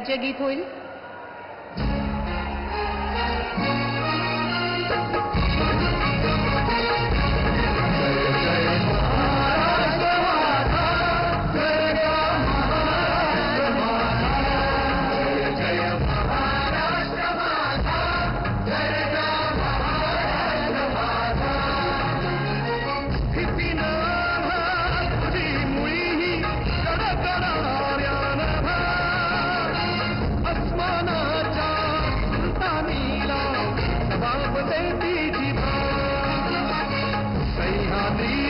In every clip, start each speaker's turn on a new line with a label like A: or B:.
A: राज्यगीत होईल.
B: me.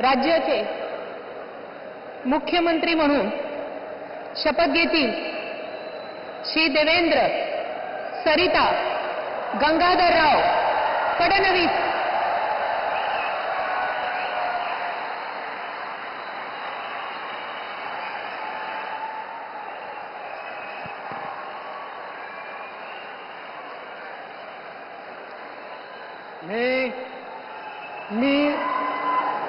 A: राज्याचे मुख्यमंत्री म्हणून शपथ घेतील श्री देवेंद्र सरिता गंगाधरराव फडणवीस
C: मी मी